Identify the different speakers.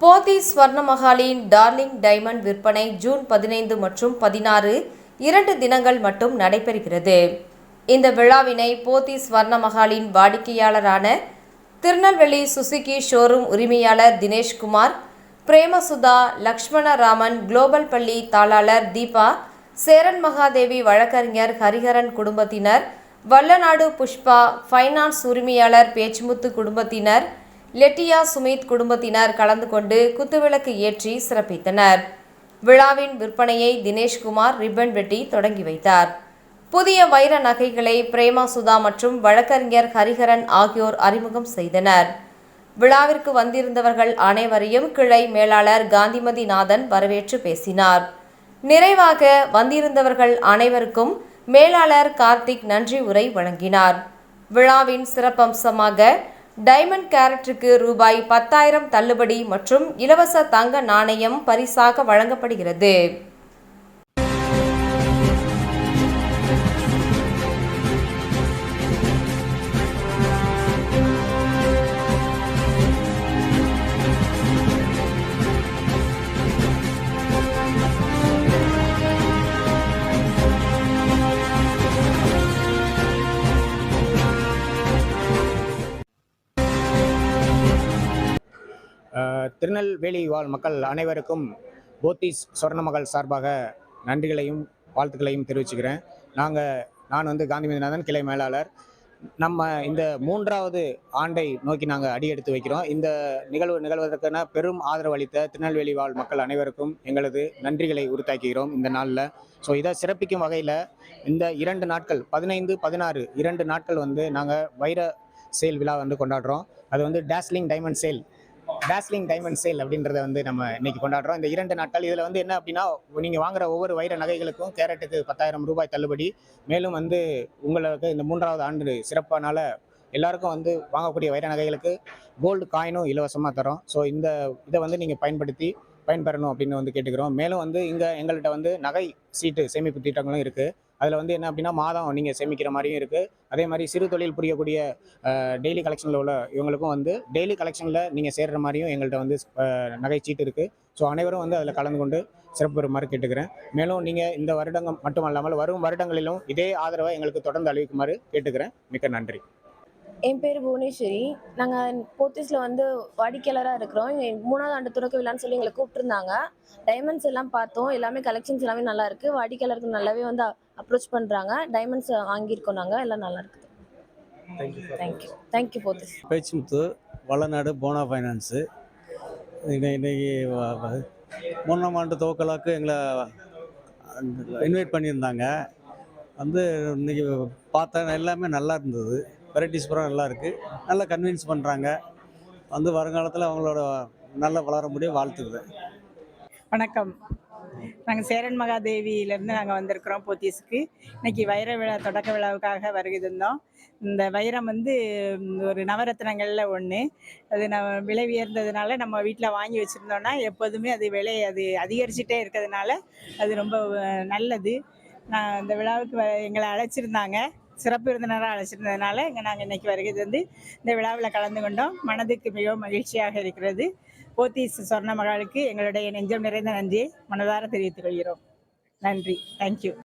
Speaker 1: போதி ஸ்வர்ணமஹாலின் darling diamond விற்பனை ஜூன் பதினைந்து மற்றும் பதினாறு இரண்டு தினங்கள் மட்டும் நடைபெறுகிறது. இந்த விழாவினை போதி ஸ்வர்ணமகாலின் வாடிக்கையாளரான திருநெல்வேலி சுசுகி ஷோரூம் உரிமையாளர் தினேஷ்குமார் பிரேமசுதா லக்ஷ்மணராமன் குளோபல் பள்ளி தாளாளர் தீபா சேரன் மகாதேவி வழக்கறிஞர் ஹரிஹரன் குடும்பத்தினர் வல்லநாடு புஷ்பா ஃபைனான்ஸ் உரிமையாளர் பேச்சுமுத்து குடும்பத்தினர் லெட்டியா சுமித் குடும்பத்தினர் கலந்து கொண்டு குத்துவிளக்கு ஏற்றி சிறப்பித்தனர். விழாவின் விற்பனையை தினேஷ்குமார் ரிப்பன் வெட்டி தொடங்கி வைத்தார். புதிய வைர நகைகளை பிரேமா சுதா மற்றும் வழக்கறிஞர் ஹரிஹரன் ஆகியோர் அறிமுகம் செய்தனர். விழாவிற்கு வந்திருந்தவர்கள் அனைவரையும் கிளை மேலாளர் காந்திமதி நாதன் வரவேற்று பேசினார். நிறைவாக வந்திருந்தவர்கள் அனைவருக்கும் மேலாளர் கார்த்திக் நன்றி உரை வழங்கினார். விழாவின் சிறப்பம்சமாக டைமண்ட் கேரட்டுக்கு ரூபாய் பத்தாயிரம் தள்ளுபடி மற்றும் இலவச தங்க நாணயம் பரிசாக வழங்கப்படுகிறது.
Speaker 2: திருநெல்வேலி வாழ் மக்கள் அனைவருக்கும் போத்தீஸ் சொர்ணமகள் சார்பாக நன்றிகளையும் வாழ்த்துக்களையும் தெரிவிச்சுக்கிறேன். நாங்கள் நான் வந்து காந்திமதிநாதன் கிளை மேலாளர். நம்ம இந்த மூன்றாவது ஆண்டை நோக்கி நாங்கள் அடியெடுத்து வைக்கிறோம். இந்த நிகழ்வு நிகழ்வதற்கான பெரும் ஆதரவு அளித்த திருநெல்வேலி வாழ் மக்கள் அனைவருக்கும் எங்களது நன்றிகளை உறுத்தாக்குகிறோம் இந்த நாளில். ஸோ இதை சிறப்பிக்கும் வகையில் இந்த இரண்டு நாட்கள் பதினைந்து பதினாறு இரண்டு நாட்கள் வந்து நாங்கள் வைர சேல் விழா வந்து கொண்டாடுறோம். அது வந்து dazzling diamond sale dazzling diamond sale அப்படின்றத வந்து நம்ம இன்னைக்கு கொண்டாடுறோம். இந்த இரண்டு நாட்கள் இதில் வந்து என்ன அப்படின்னா நீங்கள் வாங்குற ஒவ்வொரு வைர நகைகளுக்கும் கேரட்டுக்கு பத்தாயிரம் ரூபாய் தள்ளுபடி. மேலும் வந்து உங்களுக்கு இந்த மூன்றாவது ஆண்டு சிறப்பானால எல்லாருக்கும் வந்து வாங்கக்கூடிய வைர நகைகளுக்கு கோல்டு காயினும் இலவசமாக தரோம். ஸோ இந்த இதை வந்து நீங்கள் பயன்படுத்தி பயன்பெறணும் அப்படின்னு வந்து கேட்டுக்கிறோம். மேலும் வந்து இங்கே எங்கள்கிட்ட வந்து நகை சீட்டு சேமிப்பு திட்டங்களும் இருக்குது அதில் வந்து என்ன அப்படின்னா மாதம் நீங்கள் சேமிக்கிற மாதிரியும் இருக்குது அதே மாதிரி சிறு தொழில் புரியக்கூடிய டெய்லி கலெக்ஷனில் உள்ள இவங்களுக்கும் வந்து டெய்லி கலெக்ஷனில் நீங்கள் சேர்கிற மாதிரியும் எங்கள்கிட்ட வந்து நகைச்சீட்டு இருக்குது ஸோ அனைவரும் வந்து அதில் கலந்து கொண்டு சிறப்பு பெறுமாறு கேட்டுக்கிறேன். மேலும் நீங்கள் இந்த வருடங்கள் மட்டுமல்லாமல் வரும் வருடங்களிலும் இதே ஆதரவை எங்களுக்கு தொடர்ந்து அளிக்குமாறு கேட்டுக்கிறேன். மிக்க நன்றி.
Speaker 3: என் பேர் புவனேஸ்வரி. நாங்கள் போத்தீஸில் வந்து வாடிக்கையாளராக இருக்கிறோம். இங்க மூணாவது ஆண்டு துறக்க விழான்னு சொல்லி எங்களை கூப்பிட்டுருந்தாங்க. டைமண்ட்ஸ் எல்லாம் பார்த்தோம். எல்லாமே கலெக்ஷன்ஸ் எல்லாமே நல்லா இருக்கு. வாடிக்கையாளருக்கு நல்லாவே வந்து அப்ரோச் பண்ணுறாங்க டைமண்ட்ஸ் வாங்கியிருக்கோம் நாங்கள் எல்லாம் நல்லா இருக்குது. Thank you thank you Pothys.
Speaker 4: Pechumuthu Valanadu போனா ஃபைனான்ஸு இன்னை- இன்னைக்கு மூணாம் ஆண்டு துவக்கலாக்கு எங்களை இன்வைட் பண்ணியிருந்தாங்க. வந்து இன்னைக்கு பார்த்தா எல்லாமே நல்லா இருந்தது. வெரைட்டிஸ் பூரா நல்லா இருக்குது நல்லா கன்வின்ஸ் பண்ணுறாங்க வந்து வருங்காலத்தில் அவங்களோட நல்லா வளர முடியும் வாழ்த்துக்கிறேன்
Speaker 5: வணக்கம். நாங்கள் சேரன் மகாதேவியிலேருந்து நாங்கள் வந்திருக்கிறோம் போத்தீஸுக்கு. இன்னைக்கு வைர விழா தொடக்க விழாவுக்காக வருகிருந்தோம் இந்த வைரம் வந்து ஒரு நவரத்னங்களில் ஒன்று அது நம்ம விலை உயர்ந்ததுனால நம்ம வீட்டில் வாங்கி வச்சுருந்தோன்னா எப்போதுமே அது விலை அது அதிகரிச்சுட்டே இருக்கிறதுனால அது ரொம்ப நல்லது. நான் இந்த விழாவுக்கு வ- எங்களை அழைச்சிருந்தாங்க. சிறப்பு விருந்தினராக அழைச்சிருந்ததுனால இங்கே நாங்கள் இன்னைக்கு வருகை தந்து இந்த விழாவில் கலந்து கொண்டோம். மனதுக்கு மிகவும் மகிழ்ச்சியாக இருக்கிறது. போத்தீஸ் சொர்ண மகளுக்கு எங்களுடைய நெஞ்சம் நிறைந்த நன்றியை மனதார தெரிவித்துக் கொள்கிறோம். நன்றி. தேங்க்யூ